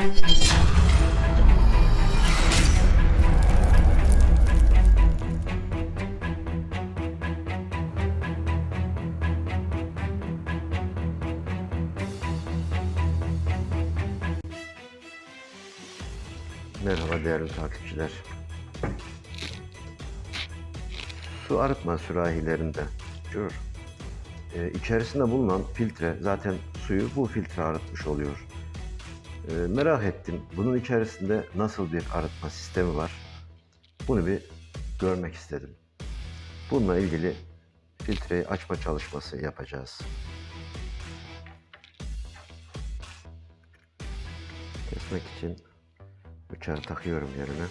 Merhaba değerli takipçiler. Su arıtma sürahilerinde diyor. e, içerisinde bulunan filtre zaten suyu bu filtre arıtmış oluyor. E, merak ettim bunun içerisinde nasıl bir arıtma sistemi var. Bunu bir görmek istedim. Bununla ilgili filtreyi açma çalışması yapacağız. Kesmek için bıçağı takıyorum yerine.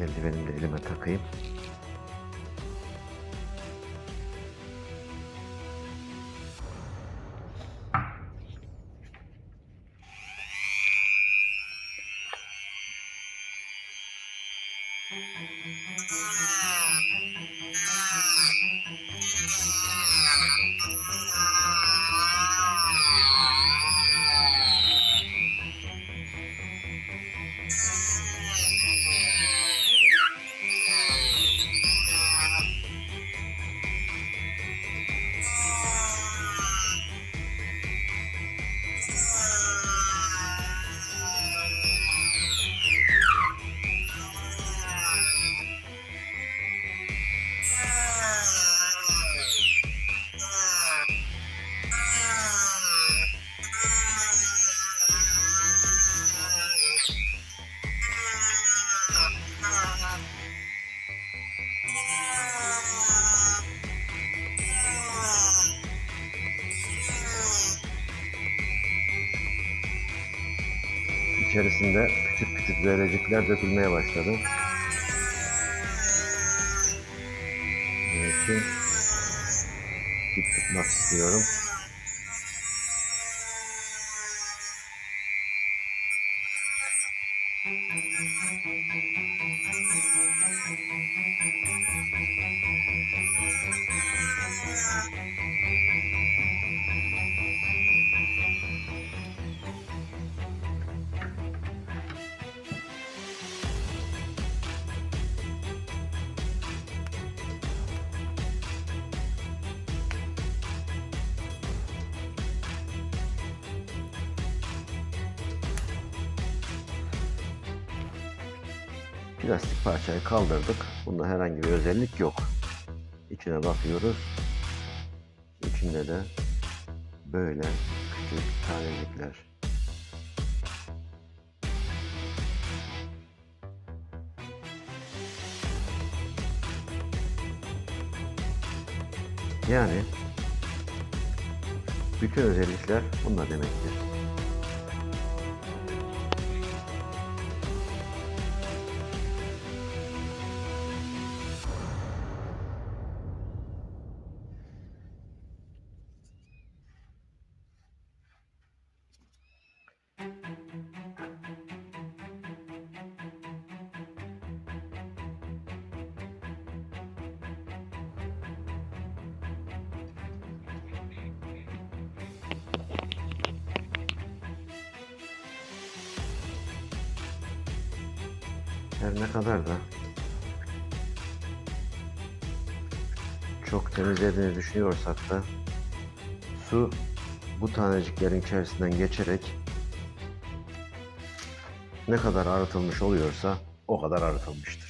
Eldivenimi de elime takayım. İçerisinde küçük küçük zerrecikler dökülmeye başladı. İçin dip tutmak istiyorum. Plastik parçayı kaldırdık. Bunda herhangi bir özellik yok. İçine bakıyoruz. İçinde de böyle küçük tanecikler. Yani bütün özellikler bunda demektir. Her ne kadar da çok temizlediğini düşünüyorsak da su bu taneciklerin içerisinden geçerek ne kadar arıtılmış oluyorsa o kadar arıtılmıştır.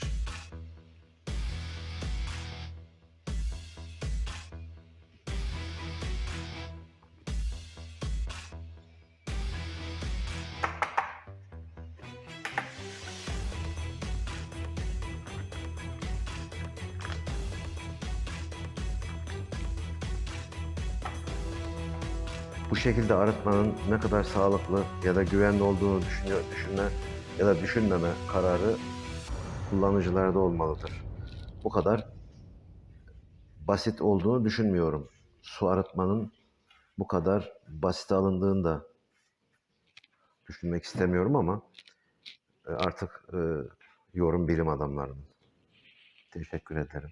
Bu şekilde arıtmanın ne kadar sağlıklı ya da güvenli olduğunu düşünüyor, düşünme ya da düşünmeme kararı kullanıcılarda olmalıdır. Bu kadar basit olduğunu düşünmüyorum. Su arıtmanın bu kadar basit alındığını da düşünmek istemiyorum ama e, artık e, yorum bilim adamlarının. Teşekkür ederim.